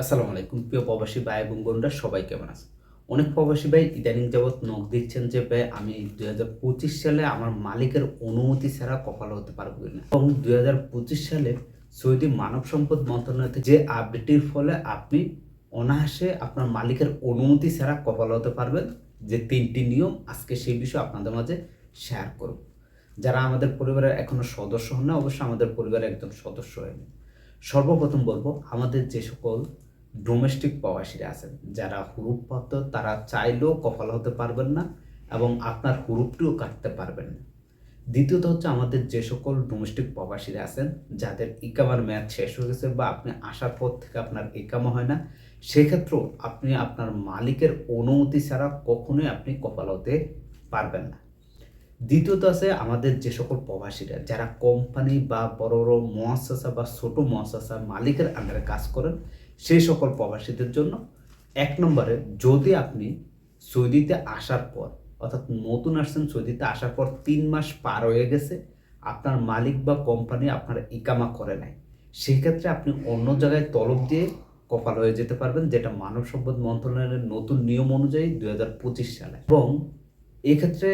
আসসালামু আলাইকুম, প্রিয় প্রবাসী ভাই এবং বোনরা, সবাই কেমন আছে অনেক প্রবাসী ভাই ইদানিং যাবৎ নখ দিচ্ছেন যে, ভাই, আমি দুই হাজার পঁচিশ সালে আমার মালিকের অনুমতি ছাড়া কপাল হতে পারব না এবং দুই হাজার পঁচিশ সালে সৌদি মানব সম্পদ মন্ত্রণালয় যে আপডেটের ফলে আপনি অনায়াসে আপনার মালিকের অনুমতি ছাড়া কপাল হতে পারবেন, যে তিনটি নিয়ম আজকে সেই বিষয়ে আপনাদের মাঝে শেয়ার করব। যারা আমাদের পরিবারের এখনও সদস্য হন না অবশ্যই আমাদের পরিবারের একজন সদস্য হয়ে সর্বপ্রথম বলব, আমাদের যে সকল ডোমেস্টিক প্রবাসীরা আছেন। যারা হুরুপপ্রাপ্ত তারা চাইলেও কপাল হতে পারবেন না এবং আপনার হুরুপটিও কাটতে পারবেন না। দ্বিতীয়ত হচ্ছে আমাদের যে সকল ডোমেস্টিক প্রবাসীরা আছেন, যাদের ইকামার মেয়াদ শেষ হয়ে গেছে বা আপনি আসার পর থেকে আপনার ইকামা হয় না, সেক্ষেত্রেও আপনি আপনার মালিকের অনুমতি ছাড়া কখনোই আপনি কপাল হতে পারবেন না। দ্বিতীয়ত আছে আমাদের যে সকল প্রবাসীরা যারা কোম্পানি বা বড় বড় মহাশাসা বা ছোট মহাশাসা মালিকের আন্ডারে কাজ করেন সেই সকল প্রবাসীদের জন্য এক নম্বরে, যদি আপনি সৌদিতে আসার পর, অর্থাৎ নতুন আসছেন সৌদিতে আসার পর তিন মাস পার হয়ে গেছে, আপনার মালিক বা কোম্পানি আপনার ইকামা করে নাই সেক্ষেত্রে আপনি অন্য জায়গায় তলব দিয়ে কপাল হয়ে যেতে পারবেন, যেটা মানব সম্পদ মন্ত্রণালয়ের নতুন নিয়ম অনুযায়ী দু হাজার পঁচিশ সালে। এবং এক্ষেত্রে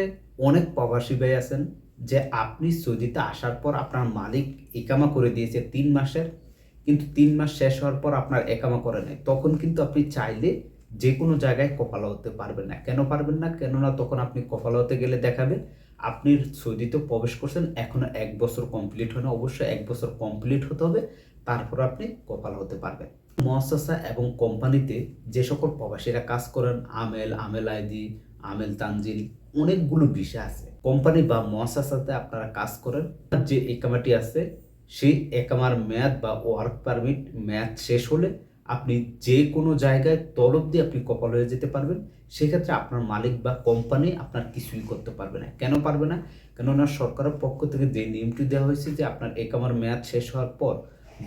অনেক প্রবাসী ভাই আছেন যে আপনি সৌদিতে আসার পর আপনার মালিক ইকামা করে দিয়েছে তিন মাসের কিন্তু তিন মাস শেষ হওয়ার পর আপনার একামা করে নেই তখন কিন্তু আপনি চাইলে যে কোনো জায়গায় কপাল হতে পারবেন না। কেন পারবেন না? কেননা তখন আপনি কপাল হতে গেলে দেখাবে আপনি সৌদিতে প্রবেশ করছেন, এখনও এক বছর কমপ্লিট হয় না অবশ্যই এক বছর কমপ্লিট হতে হবে, তারপর আপনি কপাল হতে পারবেন। মহাসাসা এবং কোম্পানিতে যে সকল প্রবাসীরা কাজ করেন, আমেল আমেল আইডি, আমেল তানজিল, অনেকগুলো বিষয় আছে। কোম্পানি বা মহাসাসাতে আপনারা কাজ করেন, যে একামাটি আছে সেই একামার মেয়াদ বা ওয়ার্ক পারমিট মেয়াদ শেষ হলে আপনি যে কোনো জায়গায় তলব দিয়ে আপনি কপাল হয়ে যেতে পারবেন। সেক্ষেত্রে আপনার মালিক বা কোম্পানি আপনার কিছুই করতে পারবে না। কেন পারবে না? কেননা সরকারের পক্ষ থেকে যে নিয়মটি দেওয়া হয়েছে যে আপনার একামার মেয়াদ শেষ হওয়ার পর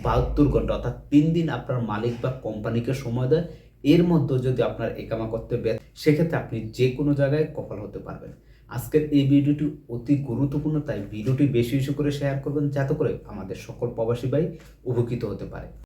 বাহাত্তর ঘণ্টা অর্থাৎ তিন দিন আপনার মালিক বা কোম্পানিকে সময় দেয়। এর মধ্যে যদি আপনার একামা করতে ব্যর্থ, সেক্ষেত্রে আপনি যে কোনো জায়গায় কপাল হতে পারবেন। আজকের এই ভিডিওটি অতি গুরুত্বপূর্ণ, তাই ভিডিওটি বেশি বেশি করে শেয়ার করবেন, যাতে করে আমাদের সকল প্রবাসী ভাই উপকৃত হতে পারে।